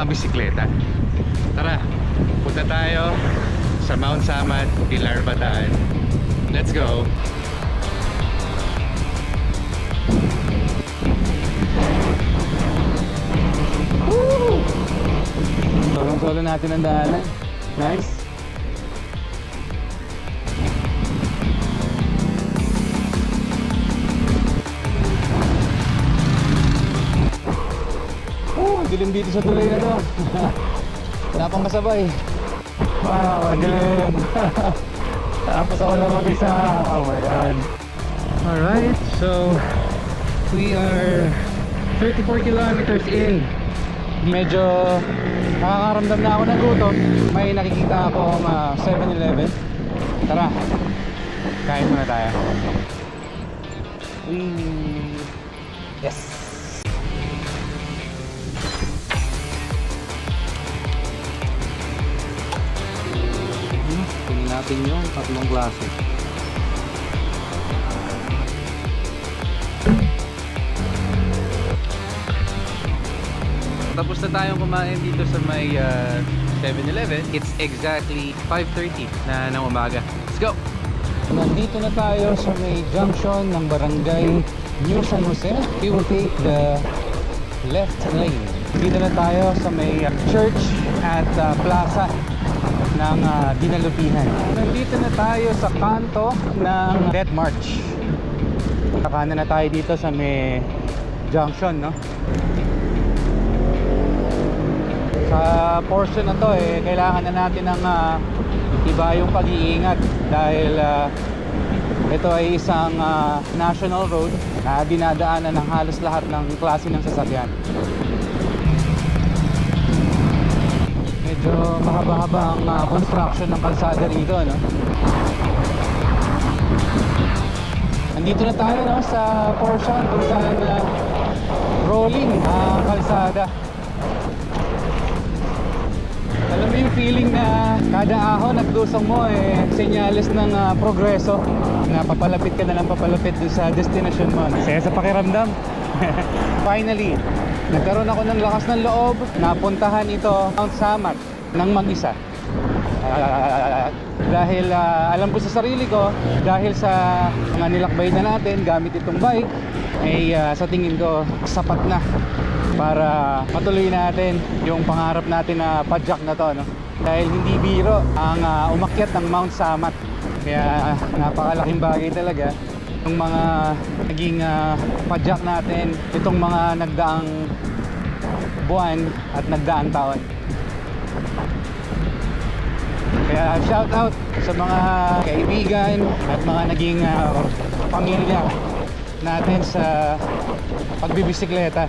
nakabisikleta. Tara, punta tayo sa Mount Samat, Pilar, Bataan. Let's go! Solong-solo natin ang daanan. Nice. Dilim dito sa tuloy na to. Wala pang kasabay. Wow, ang dilim. Tapos ako na mag-isa. Oh my God. Alright, so we are 34 kilometers in. Medyo nakakaramdam na ako ng gutom. May nakikita akong ah, 7-Eleven. Tara, kain muna tayo. Mm. Natin yung tatlong klase. Tapos na tayong kumain dito sa may ah, 7-Eleven. It's exactly 5.30 na ng umaga. Let's go! Nandito na tayo sa may junction ng barangay New San Jose. We will take the left lane. Dito na tayo sa may church at ah, plaza ng uh, Dinalupihan. Nandito na tayo sa kanto ng Dead March. Kakanan na tayo dito sa may junction, no? sa portion na to eh kailangan na natin ng uh, iba yung pag-iingat dahil ah, ito ay isang ah, national road na dinadaanan ng halos lahat ng klase ng sasakyan medyo mahaba-haba ang ah, construction ng kalsada rito no? Nandito na tayo no, sa portion kung saan ah, rolling ang kalsada alam mo yung feeling na kada ahon at lusong mo eh senyales ng ah, progreso na papalapit ka na lang papalapit dun sa destination mo. Saya sa pakiramdam. Finally, nagkaroon ako ng lakas ng loob napuntahan ito Mount Samat ng mag-isa. Ah, dahil ah, alam ko sa sarili ko dahil sa mga nilakbay na natin gamit itong bike ay ah, sa tingin ko sapat na para matuloy natin yung pangarap natin na padjak na to no? dahil hindi biro ang ah, umakyat ng Mount Samat kaya ah, napakalaking bagay talaga yung mga naging uh, padjak natin itong mga nagdaang buwan at nagdaang taon kaya shout out sa mga kaibigan at mga naging ah, pamilya natin sa pagbibisikleta.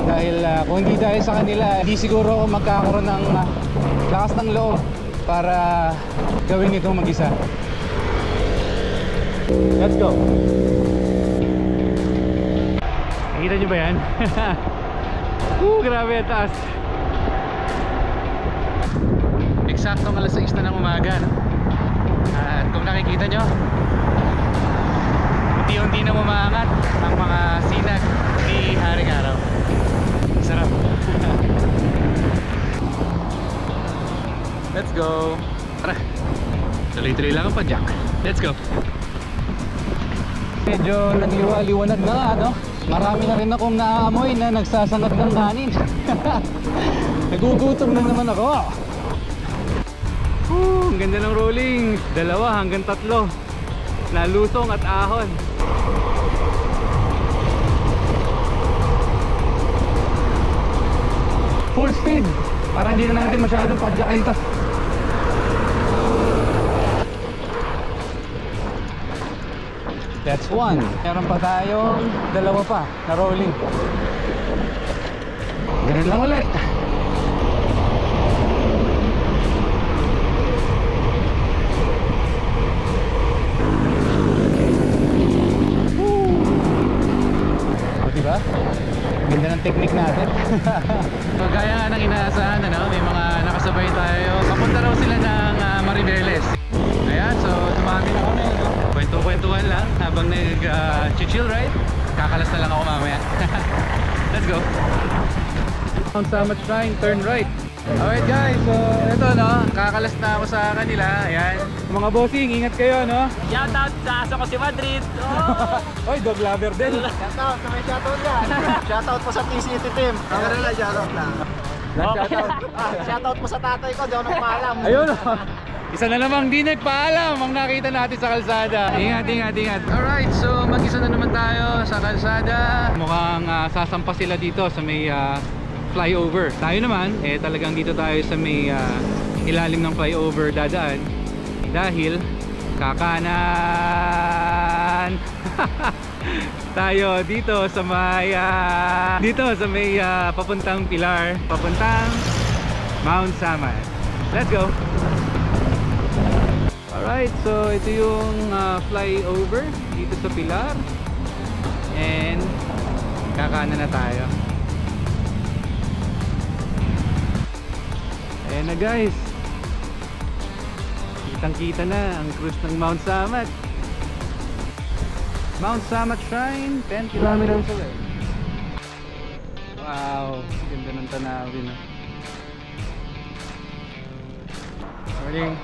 Dahil ah, kung hindi dahil sa kanila hindi siguro magkakaroon ng ah, lakas ng loob para gawin ito mag-isa. Let's go! Nakita nyo ba yan? Woo, grabe ang taas eksaktong alas 6 na ng umaga no? at kung nakikita nyo unti-unti na umaangat ang mga sinag ni Haring Araw. Sarap. Let's go. Tara. Tuloy-tuloy lang ang padyak. Let's go. Medyo nagliwa-liwanag na nga no marami na rin akong naaamoy na nagsasangat ng kanin. Nagugutom na naman ako Woo, ang ganda ng rolling. Dalawa hanggang tatlo. Nalusong at ahon. Full speed. Para hindi na natin masyadong padyakin to that's one. Meron pa tayong dalawa pa na rolling. Ganun lang ulit natin. so, gaya ng inaasahan, ano, may mga nakasabay tayo. Papunta raw sila ng ah, Maribeles. Ayan, so dumami na kami. Kwento-kwentuhan lang habang nag-chill ride. Kakalas na lang ako mamaya. Let's go. Mount Samat Shrine, turn right. Alright guys, so ito no, kakalas na ako sa kanila. Ayan. Mga bossing, ingat kayo no. Shoutout sa aso ko si Madrid. Oh! Oy, dog lover din. Shoutout, may shoutout yan. shoutout po sa TCT team. Ang na shoutout lang. Shoutout. Ah, shoutout po sa tatay ko, di ako nang paalam. Ayun oh. Isa na namang di nagpaalam ang nakita natin sa kalsada. Ingat, ingat, ingat. Alright, so mag-isa na naman tayo sa kalsada. Mukhang ah, sasampa sila dito sa may ah, flyover. Tayo naman, eh talagang dito tayo sa may ah, ilalim ng flyover dadaan. Dahil kakanan. tayo dito sa may ah, dito sa may ah, papuntang Pilar, papuntang Mount Saman. Let's go. Alright, so ito yung ah, flyover dito sa Pilar. And kakanan na tayo. Ayan na guys. Kitang kita na ang cruise ng Mount Samat. Mount Samat Shrine, 10 kilometers away. Wow, ganda ng tanawin. ah. Morning.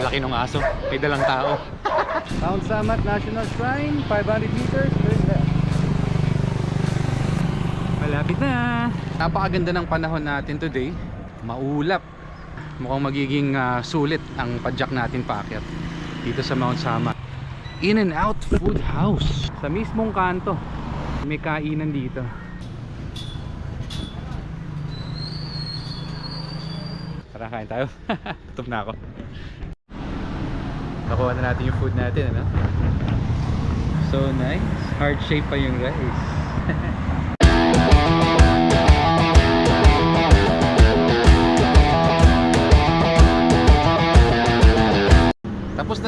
Laki ng aso. May dalang tao. Mount Samat National Shrine, 500 meters. turn left. Malapit na. Napakaganda ng panahon natin today. Maulap. Mukhang magiging ah, sulit ang padjak natin paakyat dito sa Mount Samat. In and Out Food House. Sa mismong kanto. May kainan dito. Tara, kain tayo. Gutom na ako. Nakuha na natin yung food natin, ano? So nice. Heart shape pa yung rice.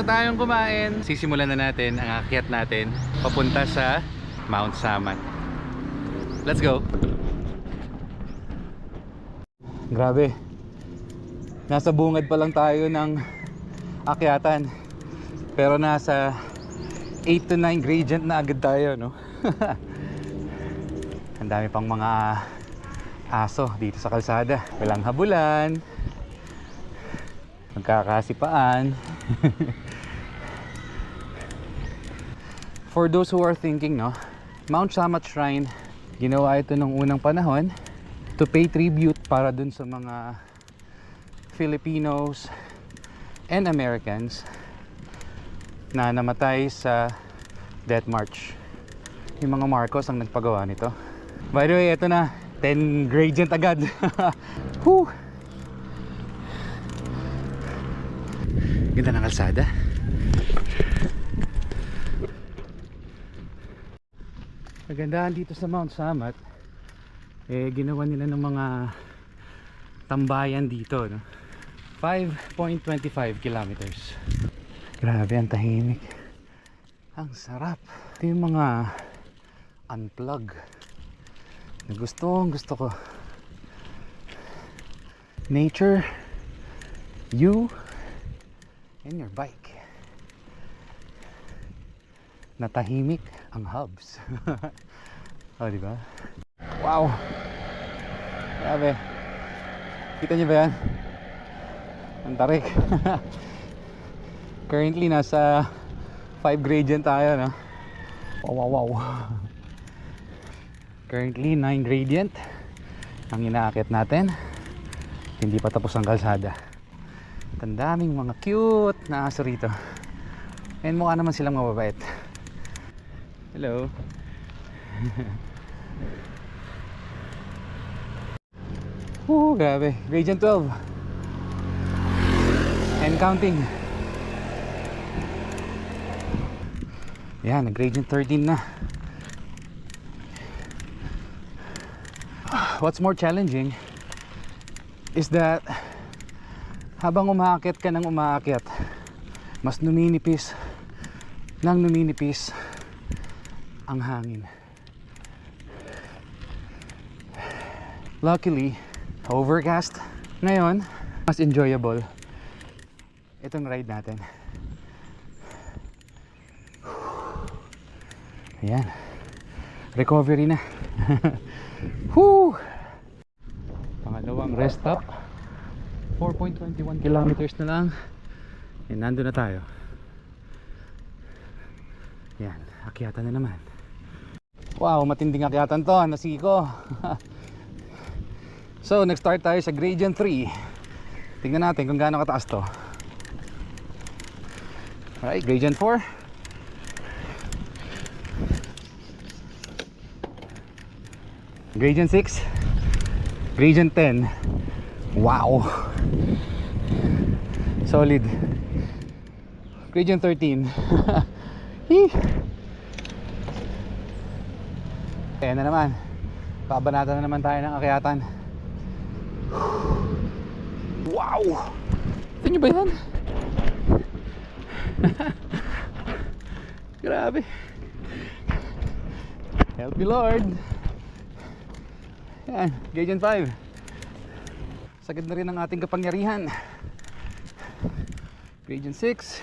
Tayong kumain. Sisimulan na natin ang akyat natin papunta sa Mount Saman. Let's go. Grabe. Nasa bungad pa lang tayo ng akyatan. Pero nasa 8 to 9 gradient na agad tayo, no? Ang dami pang mga aso dito sa kalsada. Walang habulan. Magkakasipaan. For those who are thinking, no, Mount Samat Shrine, ginawa ito nung unang panahon to pay tribute para dun sa mga Filipinos and Americans na namatay sa Death March. Yung mga Marcos ang nagpagawa nito. By the way, ito na. 10 gradient agad. Whew. Ganda ng kalsada. Kagandahan dito sa Mount Samat, eh ginawa nila ng mga tambayan dito, no? 5.25 kilometers. Grabe, ang tahimik. Ang sarap. Ito yung mga unplug. Na gusto, gusto ko. Nature, you, and your bike. Natahimik ang hubs. oh, di ba? Wow! Grabe. Kita niyo ba yan? Ang tarik. Currently nasa 5 gradient tayo, no? Wow, wow, wow. Currently 9 gradient ang inaakit natin. Hindi pa tapos ang kalsada. At ang daming mga cute na aso rito. And mukha naman silang mababait. Hello. Woo, grabe. Gradient 12. And counting. Yan, nag-gradient 13 na. What's more challenging is that habang umaakit ka ng umaakit, mas numinipis nang numinipis ang hangin. luckily, overcast. Ngayon, mas enjoyable itong ride natin. Ayan. Recovery na. Whew! Pangalawang rest stop. 4.21 kilometers na lang. And nandun na tayo. Yan, akyatan na naman. Wow, matinding akyatan to, nasiko. so, nag-start tayo sa gradient 3. Tingnan natin kung gaano kataas to. Alright, gradient 4. Gradient 6. Gradient 10. Wow. Solid. Gradient 13. Hee. Ayan na naman. Pabanata na naman tayo ng akyatan. Wow! Ito nyo ba yan? Grabe. Help me Lord. Yan, Gradient 5. Sagad na rin ang ating kapangyarihan. Gradient 6.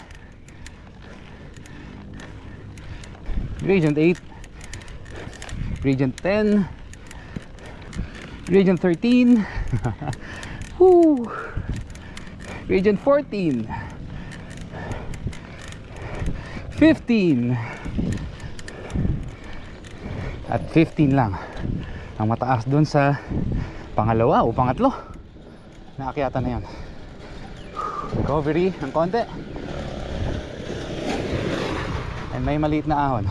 Gradient 8. Gradient 10. Gradient 13. Woo! Gradient 14. 15. At 15 lang. Ang mataas doon sa pangalawa o pangatlo. Naakyatan na yan. Recovery ng konti. And may maliit na ahon.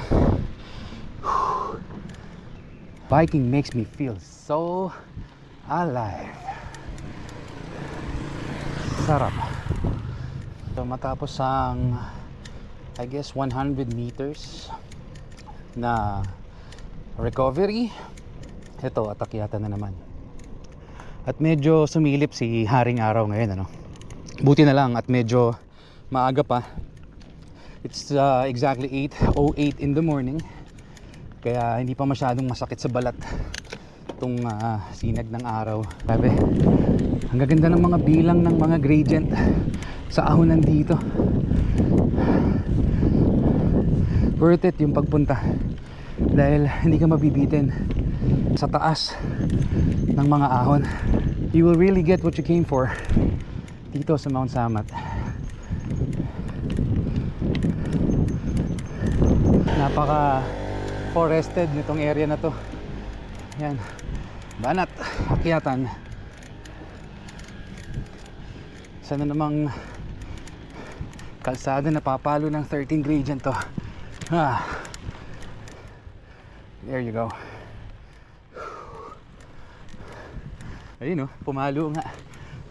Biking makes me feel so alive. Sarap. So matapos ang I guess 100 meters na recovery, ito atakyatan na naman. At medyo sumilip si Haring Araw ngayon ano. Buti na lang at medyo maaga pa. It's uh, exactly 8:08 in the morning. Kaya hindi pa masyadong masakit sa balat itong ah, sinag ng araw. Sabi, ang gaganda ng mga bilang ng mga gradient sa ahonan dito. Worth it yung pagpunta dahil hindi ka mabibitin sa taas ng mga ahon. You will really get what you came for dito sa Mount Samat. Napaka forested nitong area na to. Yan. Banat, akyatan. Sana namang kalsada na papalo ng 13 gradient to. Ah. There you go. Ayun oh, pumalo nga.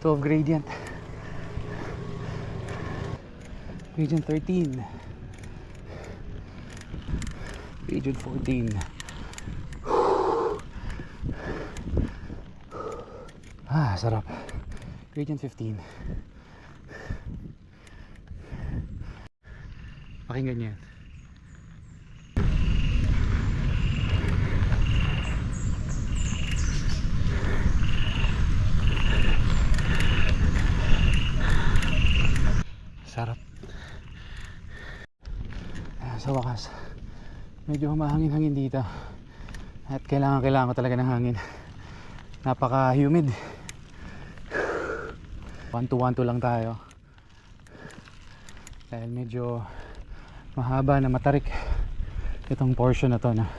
12 gradient. Gradient 13. Gradient 14. Ah, sarap. Gradient 15. Pakinggan niyo yan. Sarap. Ah, Sa wakas, medyo humahangin-hangin dito. At kailangan kailangan ko talaga ng hangin. Napaka-humid. One to one to lang tayo. Dahil medyo mahaba na matarik itong portion na to na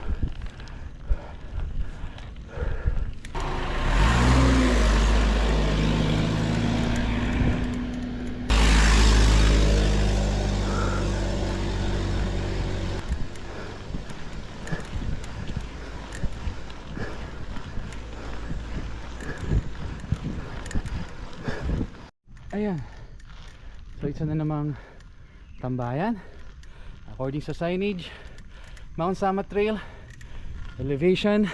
Ayan. So ito na namang tambayan. According sa signage, Mount Samat Trail elevation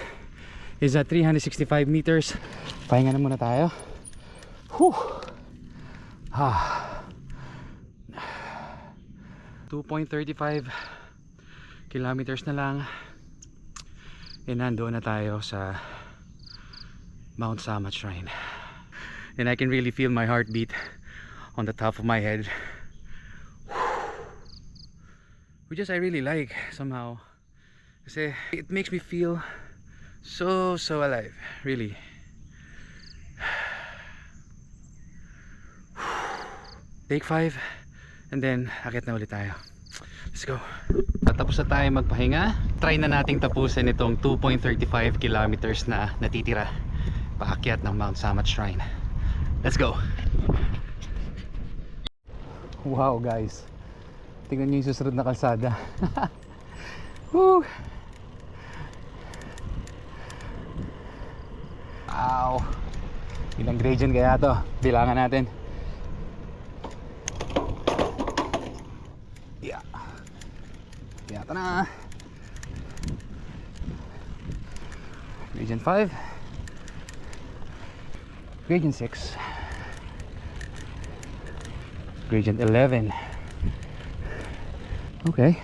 is at 365 meters. Pahinga na muna tayo. Whew. Ah. 2.35 kilometers na lang. And nandoon na tayo sa Mount Samat Shrine. And I can really feel my heartbeat on the top of my head. Which is I really like somehow. Kasi it makes me feel so so alive, really. Take 5 and then akit na ulit tayo. Let's go. Tapos na tayo magpahinga. Try na nating tapusin itong 2.35 kilometers na natitira paakyat ng Mount Samat Shrine. Let's go. Wow guys. Tingnan niyo yung susunod na kalsada. Woo! Wow! Ilang gradient kaya to? Bilangan natin. Yeah. Ito na. Gradient 5. Gradient 6. Gradient 11. Okay.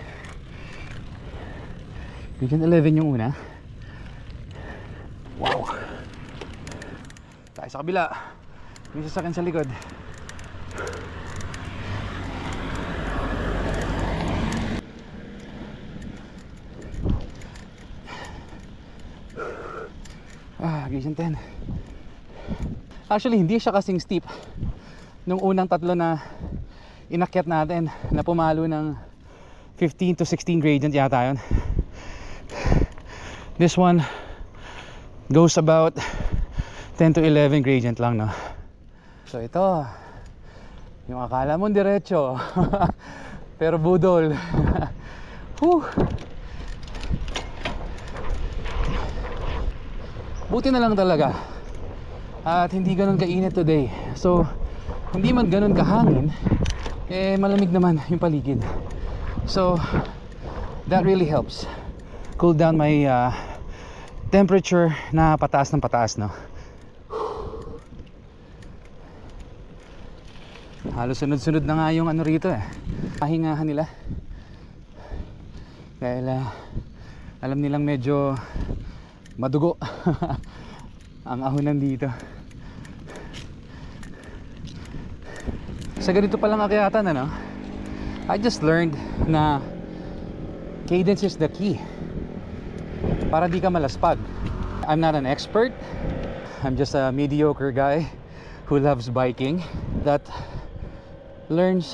Gradient 11 yung una. Wow. Tayo sa kabila. May sasakyan sa likod. Ah, gradient 10. Actually, hindi siya kasing steep. Nung unang tatlo na inakyat natin na pumalo ng 15 to 16 gradient yata yun. This one goes about 10 to 11 gradient lang, no? So ito, yung akala mo diretso, pero budol. Whew. Buti na lang talaga. At hindi ganun kainit today. So, hindi man ganun kahangin, eh malamig naman yung paligid. So, that really helps. Cool down my uh, temperature na pataas ng pataas, no? Halos sunod-sunod na nga yung ano rito eh. Pahingahan nila. Dahil uh, alam nilang medyo madugo ang ahonan dito. Sa ganito palang akyatan, ano? I just learned na cadence is the key para di ka malaspag. I'm not an expert. I'm just a mediocre guy who loves biking that learns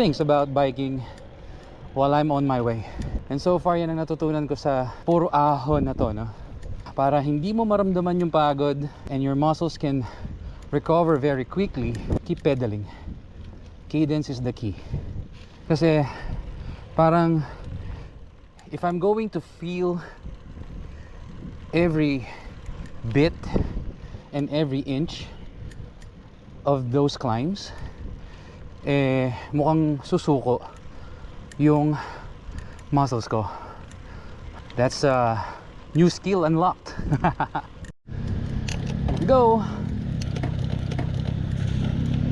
things about biking while I'm on my way. And so far yan ang natutunan ko sa puro ahon na to, no? Para hindi mo maramdaman yung pagod and your muscles can recover very quickly, keep pedaling. Cadence is the key. Kasi parang if I'm going to feel every bit and every inch of those climbs eh mukhang susuko yung muscles ko. That's a new skill unlocked. Go.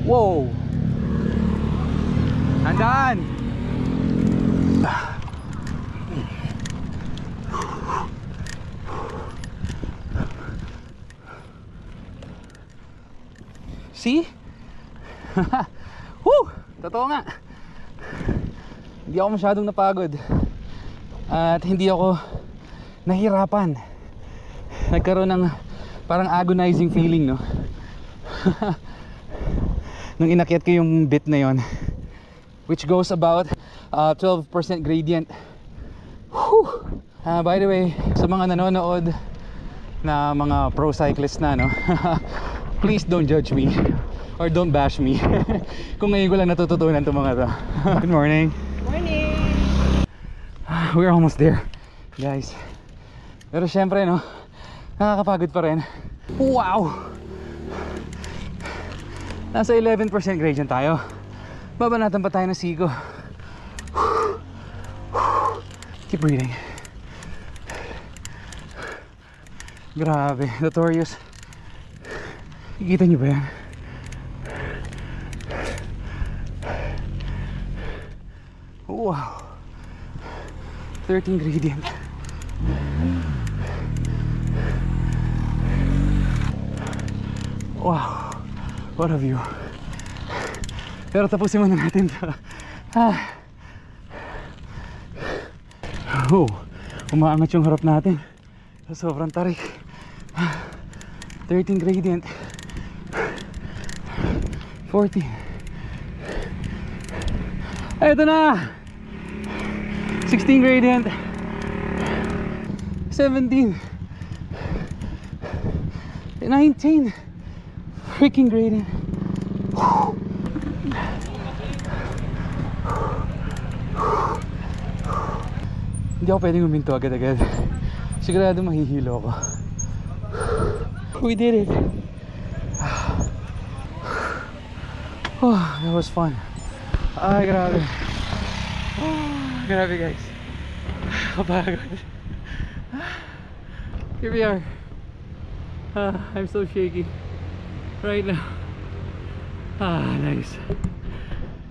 Whoa handaan See? Woo! Totoo nga. Hindi ako masyadong napagod. At hindi ako nahirapan. Nagkaroon ng parang agonizing feeling, no? Nung inakyat ko yung bit na yon which goes about uh, 12% gradient. Whew! Uh, by the way, sa mga nanonood na mga pro cyclists na, no? please don't judge me or don't bash me kung ngayon ko lang natututunan itong mga to good morning Morning! we're almost there guys pero syempre no nakakapagod pa rin wow nasa 11% gradient tayo babanatan pa tayo ng sigo keep breathing grabe notorious Kikita niyo ba yan? Wow 13 gradient Wow. What a view. Pero tapusin muna natin to. Ah. Oh, umaangat yung harap natin. Sobrang tarik. 13 gradient. 14. Eto na! 16 gradient. 17. 19. Freaking gradient. Hindi ako pwedeng huminto agad-agad. Sigurado mahihilo ako. We did it. Oh, that was fun. Ay, grabe. Oh, grabe guys. Kapagod. Here we are. Ah, I'm so shaky right now. Ah, nice.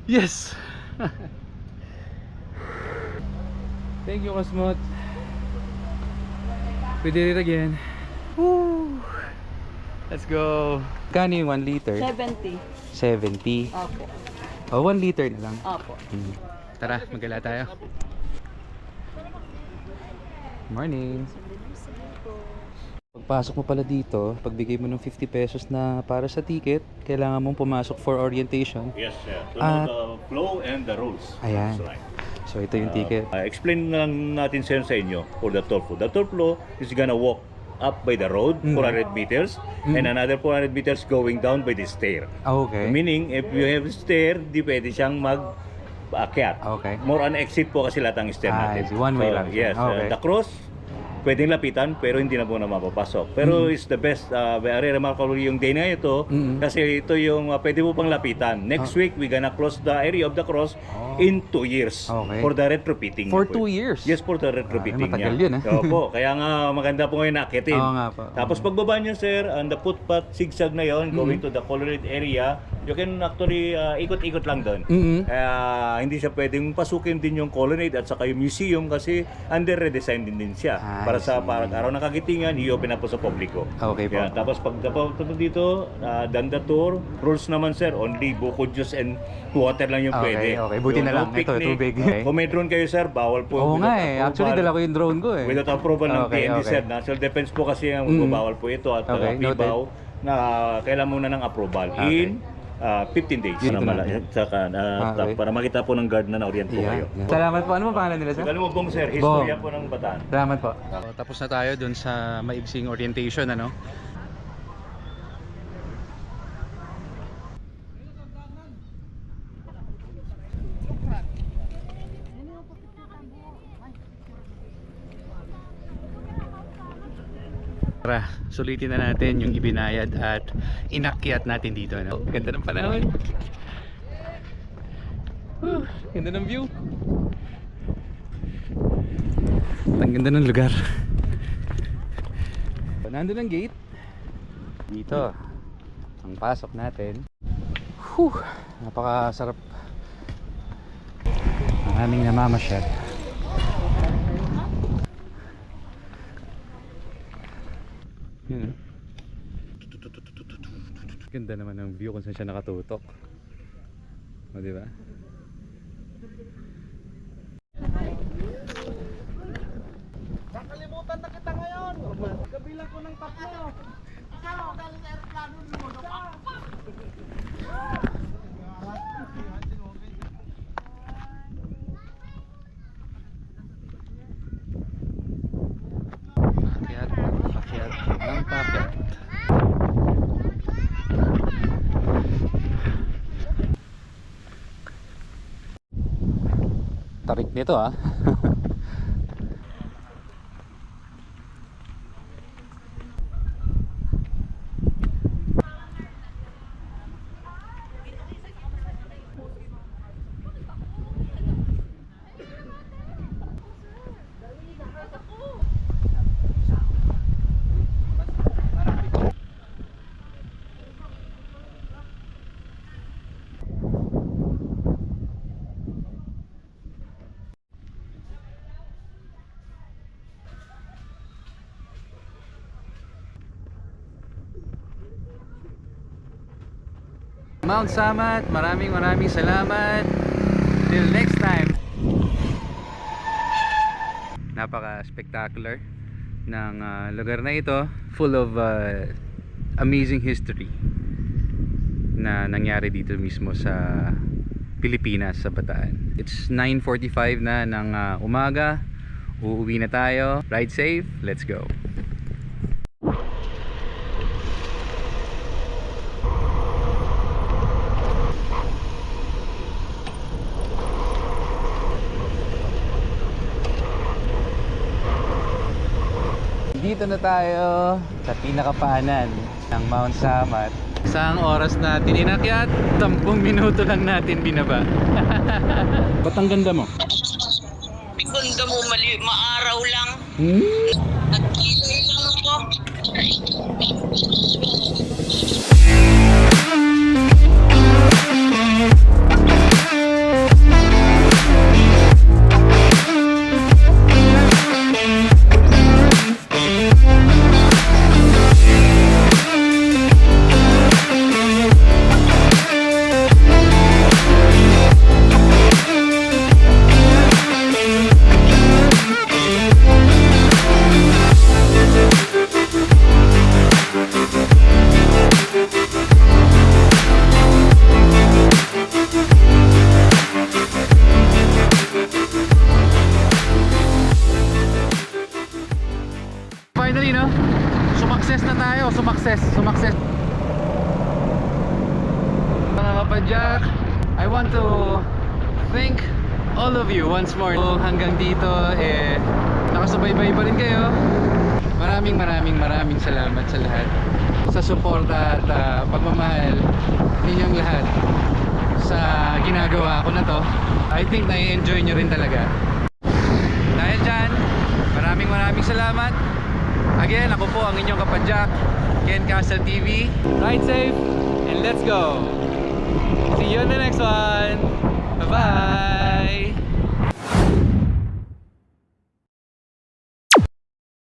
Yes. Thank you, Cosmot. We did it again. Woo. Let's go. Kano yung 1 liter? 70. 70. Opo. Oh, 1 liter na lang. Opo. Hmm. Tara, magala tayo. Morning. Pagpasok mo pala dito, pagbigay mo ng 50 pesos na para sa ticket, kailangan mong pumasok for orientation. Yes, sir. To know the flow and the rules. Ayan. That's right. So ito yung ticket. Uh, explain na lang natin sir sa inyo for the toll flow. The toll flow is gonna walk up by the road, Mm. 400 meters, and another 400 meters going down by the stair. Ah, Okay. Meaning, if you have stair, di pwede siyang mag akyat. Okay. More on exit po kasi lahat ng stair Ah, natin. One way lang siya. Yes. uh, Okay. the cross, pwedeng lapitan pero hindi na po na mapapasok. Pero Mm. it's the best, uh, very remarkable yung day na ito Mm. kasi ito yung uh, pwede mo pang lapitan. Next week, we gonna close the area of the cross Oh. in two years Okay. for the retrofitting. For two years? Yes, for the retrofitting matagal niya. yun, ah. Opo, kaya nga maganda po ngayon nakitin. Oo nga po. Tapos pagbaba niyo sir, on the footpath zigzag na yon going Mm-hmm. to the colored area, you can actually uh, ikot-ikot lang doon. Mhm. Kaya hindi siya pwedeng pasukin din yung colonnade at saka yung museum kasi under redesign din din siya. I para sa see. para araw ng kagitingan, i-open na po sa publiko. Okay po. Yan. Tapos pag tapos dito, uh, danda tour, rules naman sir, only bukod juice and water lang yung Okay, pwede. okay. Buti Yung na lang. Ito, picnic. tubig. Uh, Kung may drone kayo sir, bawal po. Oo nga eh. Actually, dala ko yung drone ko eh. Without approval ng Okay, PND okay. sir, National Defense po kasi ang Mm. magbabawal po ito at Okay, uh, na kailangan muna ng approval Okay. in uh, 15 days. Dito Para, na. mala- saka, uh, Okay. para makita po ng guard na na-orient po kayo. Salamat po. Ano mo pangalan nila, sir? Alam mo bong sir, Bong. historia po ng bataan. Salamat po. tapos na tayo dun sa maigsing orientation, ano? Tara, sulitin na natin yung ibinayad at inakyat natin dito. Ano? Ganda ng panahon. Whew, ganda ng view. Ang ganda ng lugar. Nandun ang gate. Dito. Ang pasok natin. Whew, napakasarap. Ang aming namamasyal. Yun. oh. Ganda naman ng view kung saan siya nakatutok. O, di ba? Nakalimutan na kita ngayon. Kabilang ko ng tatlo. Ikaw, galing sa aeroplano lumunok Nito ah. Mount Samat, maraming maraming salamat. Till next time. Napaka-spectacular ng ah, lugar na ito. Full of ah, amazing history na nangyari dito mismo sa Pilipinas, sa Bataan. It's 9.45 na ng ah, umaga. Uuwi na tayo. Ride safe. Let's go. Dito na tayo sa pinakapanan ng Mount Samat. Isang oras na tininakyat, 10 minuto lang natin binaba. Ba't ang ganda mo? Ganda mo, mali, maaraw lang. Hmm? Nag-iisay lang ako. Once more. So, hanggang dito, eh, nakasubaybay pa rin kayo. Maraming maraming maraming salamat sa lahat. Sa suporta at ah, pagmamahal ninyong lahat sa ginagawa ko na to. I think na-enjoy nyo rin talaga. Dahil dyan, maraming maraming salamat. Again, ako po ang inyong kapadyak, Ken Castle TV. Ride safe and let's go! See you on the next one! Bye-bye!